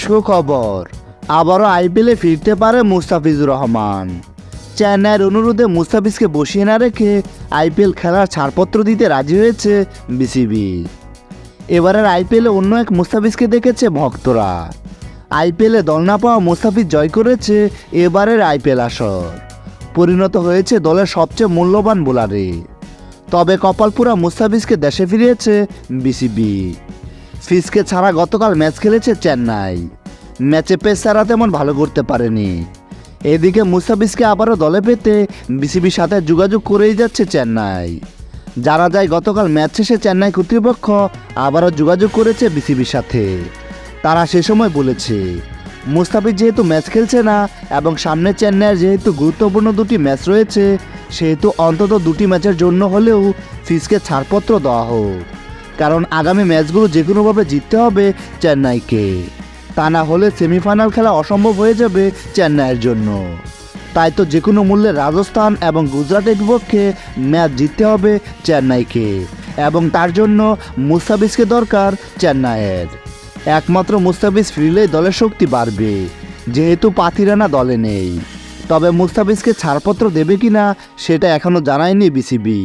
সুখবর। আবারও আইপিএলে ফিরতে পারে মুস্তাফিজুর রহমান। চেন্নাইয়ের অনুরোধে মুস্তাফিজকে বসিয়ে না রেখে আইপিএল খেলার ছাড়পত্র দিতে রাজি হয়েছে বিসিবি। এবারের আইপিএলে অন্য এক মুস্তাফিজকে দেখেছে ভক্তরা। আইপিএলে দল না পাওয়া মুস্তাফিজ জয় করেছে এবারের আইপিএল আসর। পরিণত হয়েছে দলের সবচেয়ে মূল্যবান বোলারে তবে কপালপুরা মুস্তাফিজকে দেশে ফিরিয়েছে বিসিবি। ফিসকে ছাড়া গতকাল ম্যাচ খেলেছে চেন্নাই। ম্যাচে পেস ছাড়া তেমন ভালো করতে পারেনি। এদিকে মুস্তাফিজকে আবারও দলে পেতে বিসিবির সাথে যোগাযোগ করেই যাচ্ছে চেন্নাই। জানা যায়, গতকাল ম্যাচ শেষে চেন্নাই কর্তৃপক্ষ আবারও যোগাযোগ করেছে বিসিবির সাথে। তারা সে সময় বলেছে, মুস্তাফিজ যেহেতু ম্যাচ খেলছে না এবং সামনে চেন্নাইয়ের যেহেতু গুরুত্বপূর্ণ দুটি ম্যাচ রয়েছে, সেহেতু অন্তত দুটি ম্যাচের জন্য হলেও ফিসকে ছাড়পত্র দেওয়া হোক। কারণ আগামী ম্যাচগুলো যে কোনোভাবে জিততে হবে চেন্নাইকে। তা না হলে সেমিফাইনাল খেলা অসম্ভব হয়ে যাবে চেন্নাইয়ের জন্য। তাই তো যে কোনো মূল্যে রাজস্থান এবং গুজরাটের বিপক্ষে ম্যাচ জিততে হবে চেন্নাইকে এবং তার জন্য মুস্তাফিজকে দরকার চেন্নাইয়ের। একমাত্র মুস্তাফিজ ফিরলেই দলের শক্তি বাড়বে, যেহেতু পাথিরানা দলে নেই। তবে মুস্তাফিজকে ছাড়পত্র দেবে কিনা সেটা এখনও জানায়নি বিসিবি।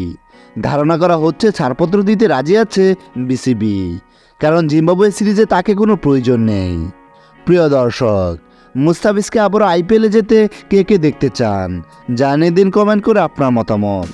ধারণা করা হচ্ছে ছাড়পত্র দিতে রাজি আছে বিসিবি, কারণ জিম্বাবুয়ে সিরিজে তাকে কোনো প্রয়োজন নেই। প্রিয় দর্শক, মুস্তাফিজকে আবারও আইপিএলে যেতে কে কে দেখতে চান? জানিয়ে দিন কমেন্ট করে আপনার মতামত।